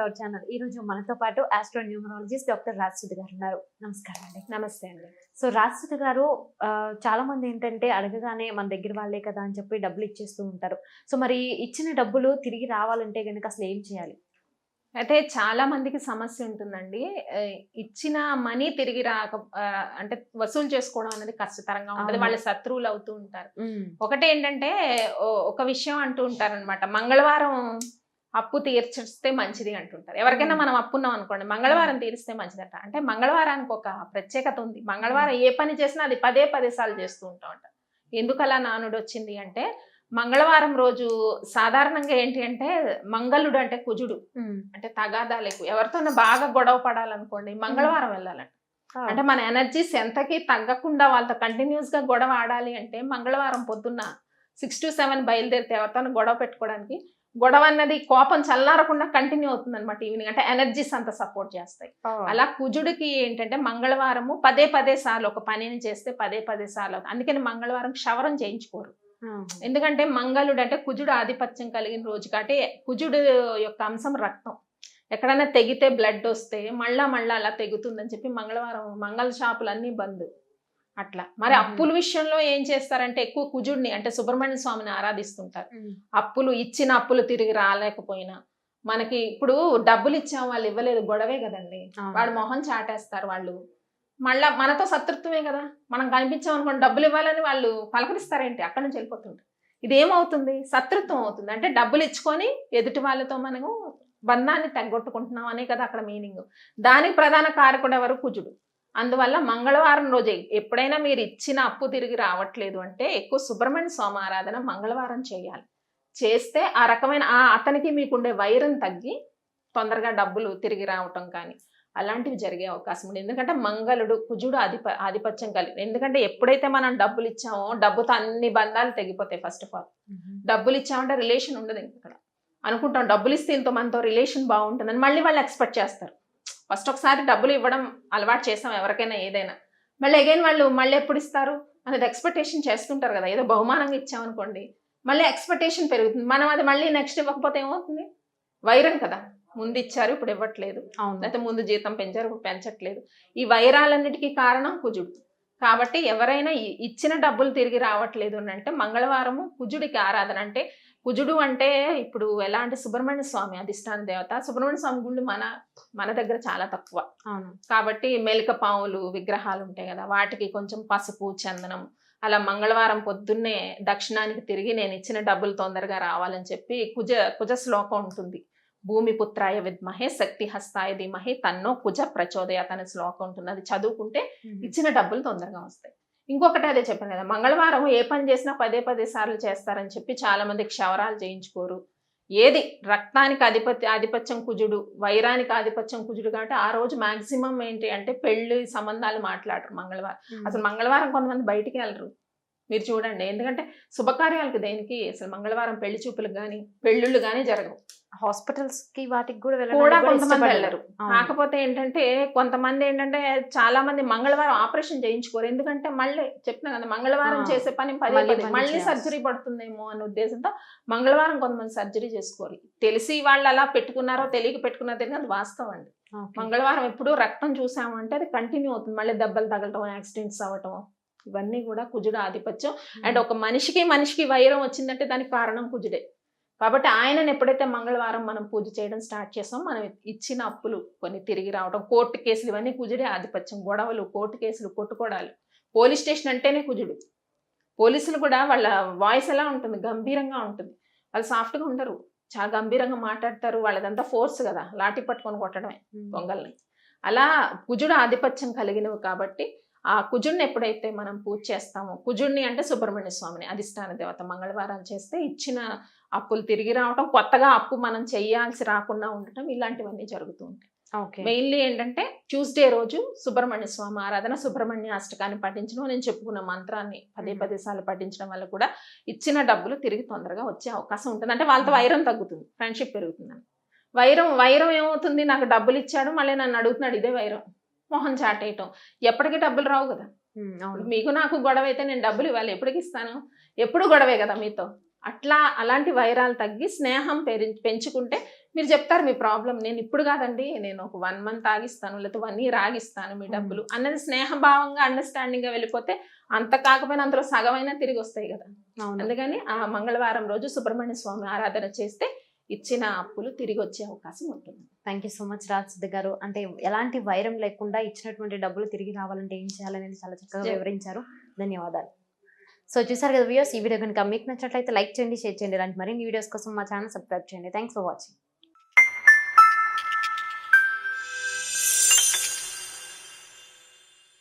Our channel. ఈ రోజు మనతో పాటు ఆస్ట్రో న్యూమరాలజిస్ట్ డాక్టర్ రాజసుధ గారు ఉన్నారు. నమస్కారం అండి. నమస్తే అండి. సో రాజసుధ గారు చాలా మంది ఏంటంటే అడగగానే మన దగ్గర వాళ్ళే కదా అని చెప్పి డబ్బులు ఇచ్చేస్తూ ఉంటారు. సో మరి ఇచ్చిన డబ్బులు తిరిగి రావాలంటే గనుక అసలు ఏం చేయాలి? అయితే చాలా మందికి సమస్య ఉంటుందండి. ఇచ్చిన మనీ తిరిగి రాక అంటే వసూలు చేసుకోవడం అనేది కష్టతరంగా ఉంటుంది. వాళ్ళ శత్రువులు అవుతూ ఉంటారు. ఒకటి ఏంటంటే ఒక విషయం అంటూ ఉంటారు అనమాట మంగళవారం అప్పు తీర్చిస్తే మంచిది అంటుంటారు. ఎవరికైనా. మనం అప్పున్నాం అనుకోండి మంగళవారం తీరిస్తే మంచిదట. అంటే మంగళవారానికి ఒక ప్రత్యేకత ఉంది. మంగళవారం ఏ పని చేసినా అది పదే పదే సార్లు చేస్తూ ఉంటాం అంట. ఎందుకు అలా నానుడు వచ్చింది అంటే మంగళవారం రోజు సాధారణంగా ఏంటి అంటే మంగళుడు అంటే కుజుడు. అంటే తగాదాలు ఎక్కువ ఎవరితోనో బాగా గొడవ పడాలనుకోండి మంగళవారం వెళ్ళాలంట. అంటే మన ఎనర్జీస్ ఎంతకి తగ్గకుండా వాళ్ళతో కంటిన్యూస్గా గొడవ ఆడాలి అంటే మంగళవారం పొద్దున్న సిక్స్ టు సెవెన్ బయలుదేరితే ఎవరితో గొడవ పెట్టుకోవడానికి గొడవ అన్నది కోపం చల్లారకుండా కంటిన్యూ అవుతుంది అనమాట ఈవినింగ్ అంటే ఎనర్జీస్ అంత సపోర్ట్ చేస్తాయి. అలా కుజుడికి ఏంటంటే మంగళవారము పదే పదే సార్లు ఒక పనిని చేస్తే పదే పదే సార్లు అందుకని మంగళవారం క్షవరం చేయించుకోరు. ఎందుకంటే మంగళుడు అంటే కుజుడు ఆధిపత్యం కలిగిన రోజు కాబట్టి కుజుడు యొక్క అంశం రక్తం. ఎక్కడైనా తెగితే బ్లడ్ వస్తే మళ్ళా మళ్ళా అలా తెగుతుందని చెప్పి మంగళవారం మంగళ షాపులు అన్నీ బంద్. అట్లా. మరి. అప్పుల విషయంలో ఏం చేస్తారంటే ఎక్కువ కుజుడిని అంటే సుబ్రహ్మణ్య స్వామిని ఆరాధిస్తుంటారు. అప్పులు ఇచ్చిన అప్పులు తిరిగి రాలేకపోయినా మనకి ఇప్పుడు డబ్బులు ఇచ్చాం వాళ్ళు ఇవ్వలేదు గొడవే కదండి. వాడు మొహం చాటేస్తారు వాళ్ళు. మళ్ళా మనతో శత్రుత్వమే కదా. మనం కనిపించాం అనుకోండి డబ్బులు ఇవ్వాలని వాళ్ళు పలకరిస్తారేంటి? అక్కడి నుంచి వెళ్ళిపోతుంటారు. ఇది ఏమవుతుంది శత్రుత్వం అవుతుంది. అంటే డబ్బులు ఇచ్చుకొని ఎదుటి వాళ్ళతో మనము బంధాన్ని తగ్గొట్టుకుంటున్నాం అనే కదా అక్కడ మీనింగ్. దానికి ప్రధాన కారకుడు ఎవరు? కుజుడు. అందువల్ల మంగళవారం రోజు ఎప్పుడైనా మీరు ఇచ్చిన అప్పు తిరిగి రావట్లేదు అంటే ఎక్కువ సుబ్రహ్మణ్య స్వామి ఆరాధన మంగళవారం చేయాలి. చేస్తే ఆ రకమైన ఆ అతనికి మీకుండే వైరం తగ్గి తొందరగా డబ్బులు తిరిగి రావటం కానీ అలాంటివి జరిగే అవకాశం ఉంది. ఎందుకంటే మంగళుడు కుజుడు ఆధిప ఆధిపత్యం కలిగి ఎందుకంటే ఎప్పుడైతే మనం డబ్బులు ఇచ్చామో డబ్బుతో అన్ని బంధాలు తెగిపోతాయి ఫస్ట్ ఆఫ్ ఆల్ డబ్బులు ఇచ్చామంటే రిలేషన్ ఉండదు ఇంక ఇక్కడ అనుకుంటాం డబ్బులు ఇస్తే ఇంత మనతో రిలేషన్ బాగుంటుందని మళ్ళీ వాళ్ళు ఎక్స్పెక్ట్ చేస్తారు. ఫస్ట్ ఒకసారి డబ్బులు ఇవ్వడం అలవాటు చేస్తాం ఎవరికైనా ఏదైనా. మళ్ళీ అగైన్ వాళ్ళు మళ్ళీ ఎప్పుడు ఇస్తారు? అనేది ఎక్స్పెక్టేషన్ చేస్తుంటారు కదా. ఏదో బహుమానంగా ఇచ్చామనుకోండి మళ్ళీ ఎక్స్పెక్టేషన్ పెరుగుతుంది. మనం అది మళ్ళీ నెక్స్ట్ ఇవ్వకపోతే ఏమవుతుంది? వైరం కదా. ముందు ఇచ్చారు ఇప్పుడు ఇవ్వట్లేదు. అవును. లేకపోతే ముందు జీతం పెంచారు ఇప్పుడు పెంచట్లేదు. ఈ వైరాలన్నిటికీ కారణం కుజుడు. కాబట్టి ఎవరైనా ఇచ్చిన డబ్బులు తిరిగి రావట్లేదు అని అంటే మంగళవారము కుజుడికి ఆరాధన అంటే కుజుడు అంటే ఇప్పుడు ఎలా అంటే సుబ్రహ్మణ్య స్వామి అధిష్టాన దేవత. సుబ్రహ్మణ్య స్వామి గుళ్ళు మన మన దగ్గర చాలా తక్కువ. కాబట్టి మెలిక పాములు విగ్రహాలు ఉంటాయి కదా వాటికి కొంచెం పసుపు చందనం అలా మంగళవారం పొద్దున్నే దక్షిణానికి తిరిగి నేను ఇచ్చిన డబ్బులు తొందరగా రావాలని చెప్పి కుజ కుజ శ్లోకం ఉంటుంది. భూమి పుత్రాయ విద్మహే శక్తి హస్తాయ ధీమహే తన్నో కుజ ప్రచోదయాత్ అనే శ్లోకం ఉంటుంది. అది చదువుకుంటే ఇచ్చిన డబ్బులు తొందరగా వస్తాయి. ఇంకొకటి అదే చెప్పాను కదా మంగళవారం ఏ పని చేసినా పదే పదే సార్లు చేస్తారని చెప్పి చాలా మంది క్షవరాలు చేయించుకోరు. ఏది? రక్తానికి అధిపత్య ఆధిపత్యం కుజుడు వైరానికి ఆధిపత్యం కుజుడు కాబట్టి ఆ రోజు మాక్సిమం ఏంటి అంటే పెళ్ళి సంబంధాలు మాట్లాడరు మంగళవారం. అసలు మంగళవారం కొంతమంది బయటికి వెళ్ళరు. మీరు చూడండి ఎందుకంటే శుభకార్యాలకు దేనికి అసలు మంగళవారం పెళ్ళి చూపులకు కానీ పెళ్ళిళ్ళు కానీ జరగవు హాస్పిటల్స్కి వాటికి కూడా కూడా కొంతమంది. వెళ్ళరు. కాకపోతే ఏంటంటే కొంతమంది ఏంటంటే చాలా మంది మంగళవారం ఆపరేషన్ చేయించుకోరు ఎందుకంటే మళ్ళీ చెప్తున్నా కదా మంగళవారం చేసే పని పదే మళ్ళీ. సర్జరీ పడుతుందేమో అనే ఉద్దేశంతో మంగళవారం కొంతమంది సర్జరీ చేసుకోరు తెలిసి వాళ్ళు అలా పెట్టుకున్నారో తెలియక పెట్టుకున్నారో తెలియదు అది వాస్తవం అండి. మంగళవారం ఎప్పుడు రక్తం చూసామంటే అది కంటిన్యూ అవుతుంది మళ్ళీ దెబ్బలు తగలటం యాక్సిడెంట్స్ అవ్వటం ఇవన్నీ కూడా కుజుడు ఆధిపత్యం. అండ్ ఒక మనిషికి మనిషికి వైరం వచ్చిందంటే దానికి కారణం కుజుడే. కాబట్టి ఆయనను ఎప్పుడైతే మంగళవారం మనం పూజ చేయడం స్టార్ట్ చేసాం మనం ఇచ్చిన అప్పులు కొన్ని తిరిగి రావడం కోర్టు కేసులు ఇవన్నీ కుజుడే ఆధిపత్యం. గొడవలు కోర్టు కేసులు కొట్టుకోవడాలు పోలీస్ స్టేషన్ అంటేనే కుజుడు. పోలీసులు కూడా వాళ్ళ వాయిస్ ఎలా ఉంటుంది? గంభీరంగా ఉంటుంది. వాళ్ళు సాఫ్ట్గా ఉండరు. చాలా గంభీరంగా మాట్లాడతారు. వాళ్ళదంతా ఫోర్స్ కదా. లాఠీ పట్టుకొని కొట్టడమే ఉమ్. దొంగల్ని. అలా కుజుడు ఆధిపత్యం కలిగినవి కాబట్టి ఆ కుజుడిని ఎప్పుడైతే మనం పూజ చేస్తామో కుజుడిని అంటే సుబ్రహ్మణ్య స్వామిని అధిష్టాన దేవత. మంగళవారాలు చేస్తే ఇచ్చిన అప్పులు తిరిగి రావటం కొత్తగా అప్పు మనం చేయాల్సి రాకుండా ఉండటం ఇలాంటివన్నీ జరుగుతూ ఉంటాయి. ఓకే. మెయిన్లీ ఏంటంటే ట్యూస్డే రోజు సుబ్రహ్మణ్య స్వామి ఆరాధన సుబ్రహ్మణ్య అష్టకాన్ని పఠించడం నేను చెప్పుకున్న మంత్రాన్ని పదే. పదే సార్లు పఠించడం వల్ల కూడా ఇచ్చిన డబ్బులు తిరిగి తొందరగా వచ్చే అవకాశం ఉంటుంది. అంటే వాళ్ళతో. వైరం తగ్గుతుంది ఫ్రెండ్షిప్ పెరుగుతుంది వైరం వైరం ఏమవుతుంది? నాకు డబ్బులు ఇచ్చాడు మళ్ళీ నన్ను అడుగుతున్నాడు ఇదే వైరం. మొహం చాటేయటం ఎప్పటికీ డబ్బులు రావు కదా. మీకు నాకు గొడవ అయితే నేను డబ్బులు ఇవ్వాలి. ఎప్పటికి ఇస్తాను? ఎప్పుడు గొడవే కదా మీతో. అట్లా అలాంటి వైరాలు తగ్గి స్నేహం పెంచుకుంటే మీరు చెప్తారు మీ ప్రాబ్లం. నేను ఇప్పుడు కాదండి. నేను ఒక వన్ మంత్ ఆగిస్తాను. లేకపోతే వన్ ఇయర్ ఆగిస్తాను మీ డబ్బులు. అన్నది స్నేహభావంగా అండర్స్టాండింగ్గా వెళ్ళిపోతే అంత కాకపోయినా అందులో సగమైనా తిరిగి వస్తాయి కదా. అవును. అందుకని ఆ మంగళవారం రోజు సుబ్రహ్మణ్య స్వామి ఆరాధన చేస్తే ఇచ్చిన అప్పులు తిరిగి వచ్చే అవకాశం ఉంటుంది. Thank you so much Raj Siddha garu. అంటే ఎలాంటి వైరం లేకుండా ఇచ్చినటువంటి డబ్బులు తిరిగి రావాలంటే ఏం చేయాలనేది చాలా చక్కగా. వివరించారు. ధన్యవాదాలు. సో చూసారు కదా వ్యూస్ ఈ వీడియో కనుక మీకు నచ్చినట్లయితే లైక్ చేయండి షేర్ చేయండి. ఇలాంటి మరిన్ని వీడియోస్ కోసం మా ఛానల్ సబ్స్క్రైబ్ చేయండి. Thanks for watching